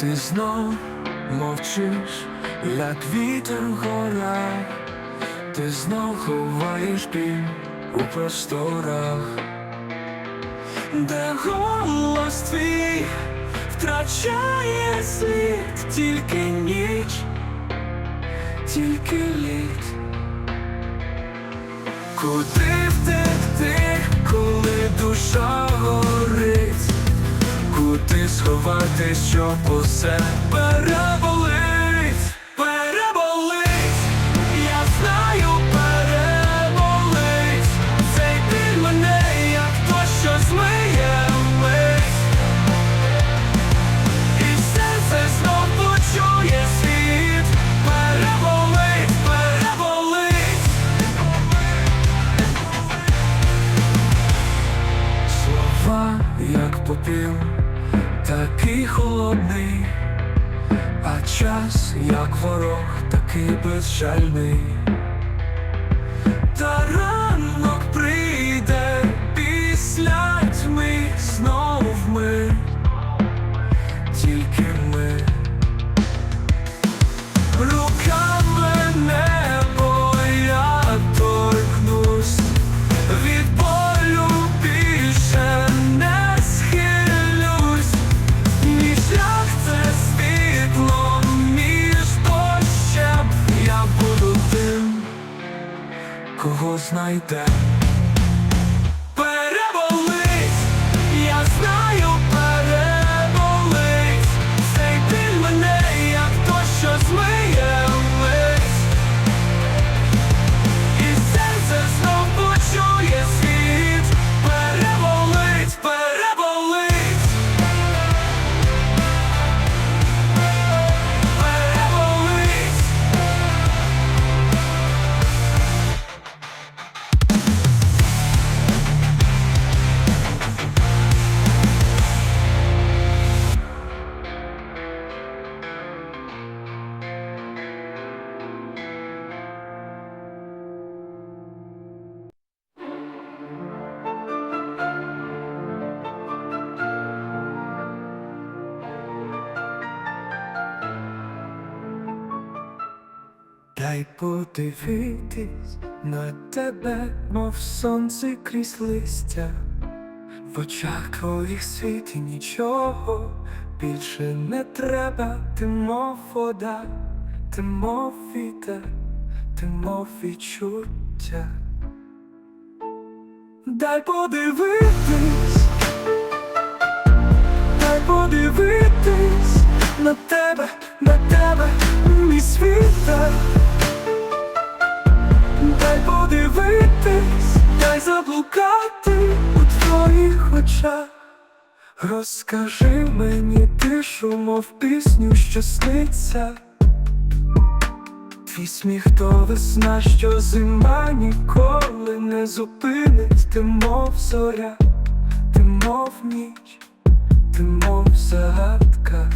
Ти знов мовчиш, як вітер горах, ти знов ховаєш біль у просторах, де голос твій втрачає слід, тільки ніч, тільки лід. Куди втекти, коли душа горить? Куди сховати, щоб усе переболить, час, як ворог, такий безжальний. Та знайде. Дай подивитись на тебе, мов сонце крізь листя, в очах твоїх світ і нічого більше не треба, ти мов вода, ти мов вітер, ти мов відчуття. Дай подивитись, дай подивитись на тебе, на тебе, мій світе. Очах. Розкажи мені тишу, мов пісню, що сниться. Твій сміх то весна, що зима ніколи не зупинить, ти мов зоря, ти мов ніч, ти мов загадка.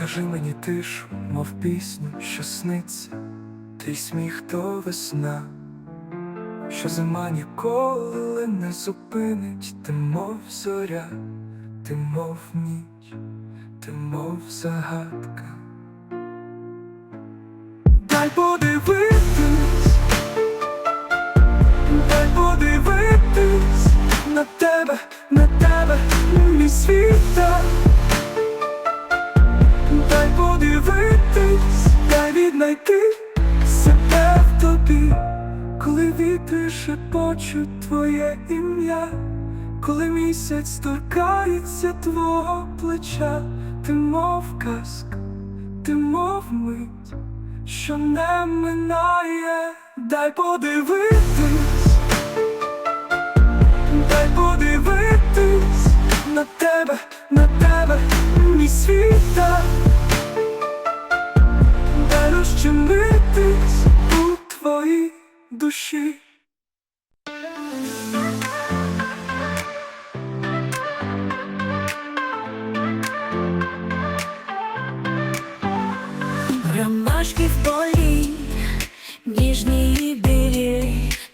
Розкажи мені тишу, мов пісню, що сниться, твій сміх то весна, що зима ніколи не зупинить, ти мов зоря, ти мов ніч, ти мов загадка. Дай подивитись, дай подивитись на тебе, на тебе, мій світе. Вітри шепочуть твоє ім'я, коли місяць торкається твого плеча, ти мов казка, ти мов мить, що не минає, дай подивитись, дай подивитись на тебе, на тебе, мій світа, душі. Ромашки в полі, ніжні і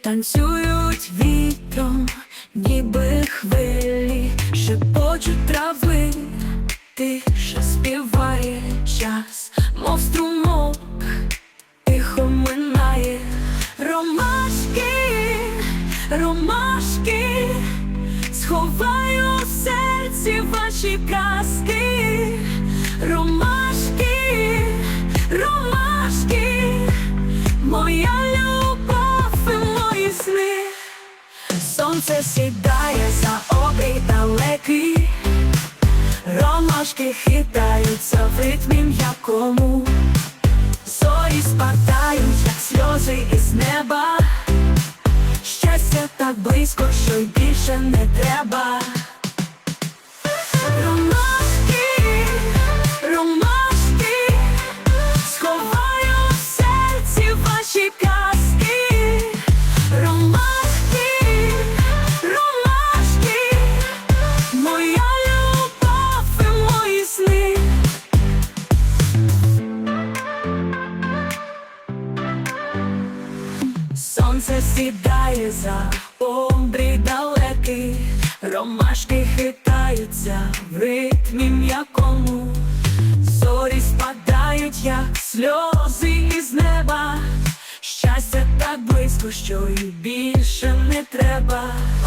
танцюють вітром. Не треба. Ромашки хитаються в ритмі м'якому, зорі спадають, як сльози із неба. Щастя так близько, що й більше не треба.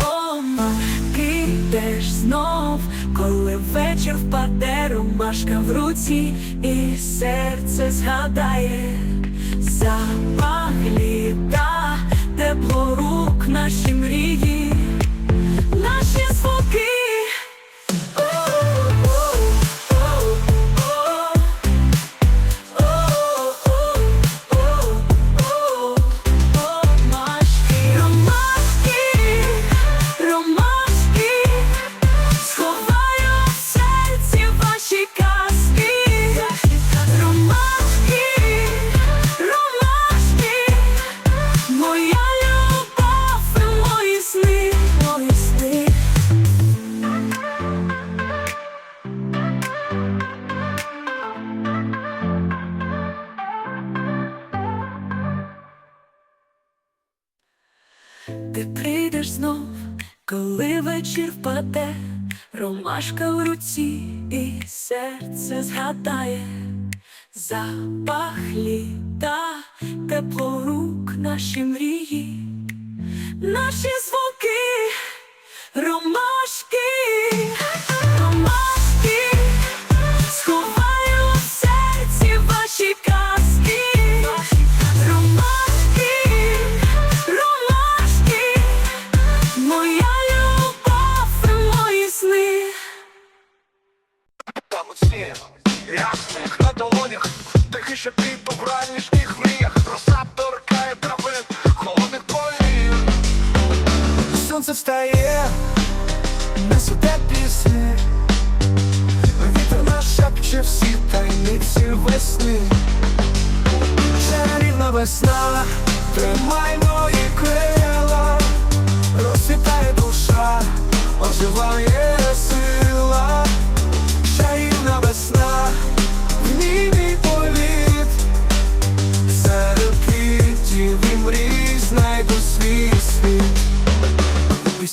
О, ти йдеш знов, коли вечір впаде, ромашка в руці, і серце згадає запах літа, тепло рук, наші мрії, Ти прийдеш знов, коли вечір впаде, ромашка в руці, і серце згадає. Запах літа, тепло рук, наші мрії, наші звуки, тихий ти по вранішніх мріях, роса торкає травин, холодних полів. Сонце встає, несе пісні, вітер нашепче всі тайниці весни. Чарівна весна, тримай мої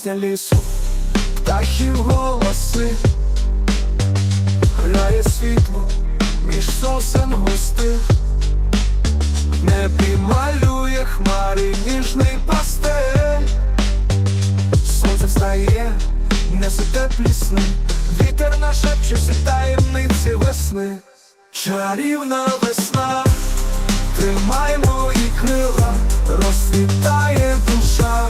Пісня лісу, птахів голоси. Грає світло між сосен густих небі малює хмари ніжний пастель. Сонце встає, несе теплі сни. Вітер нашепче всі таємниці весни. Чарівна весна, тримай мої крила, розцвітає душа,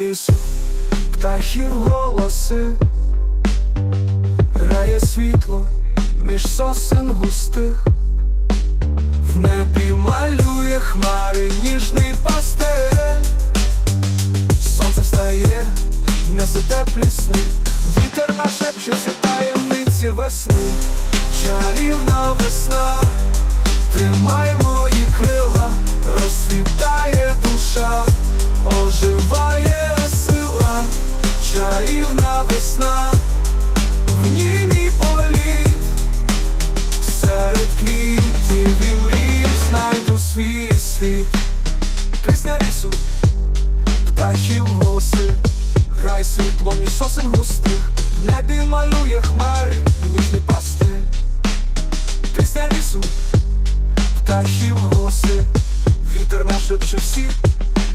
лісу, птахів голоси, грає світло між сосен густих, в небі малює хмари ніжний пастель. Сонце встає, несе теплі сни, вітер нашепчеться таємниці весни, чарівна весна, тримай мої крила, розсвітає душа. Оживає грай між сосен густих, в небі малює хмари, ніжний пастиль. Пісня лісу, птахів голоси, вітер нашепче всі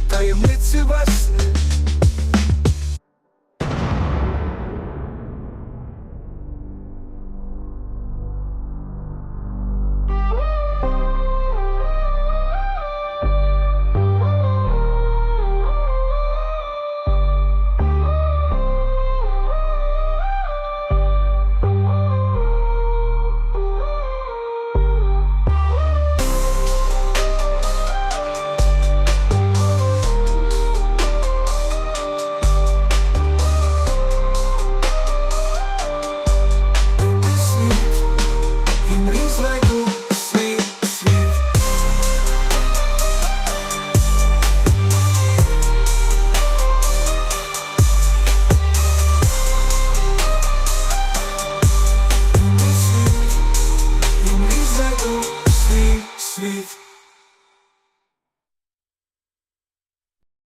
таємниці весни. Rings like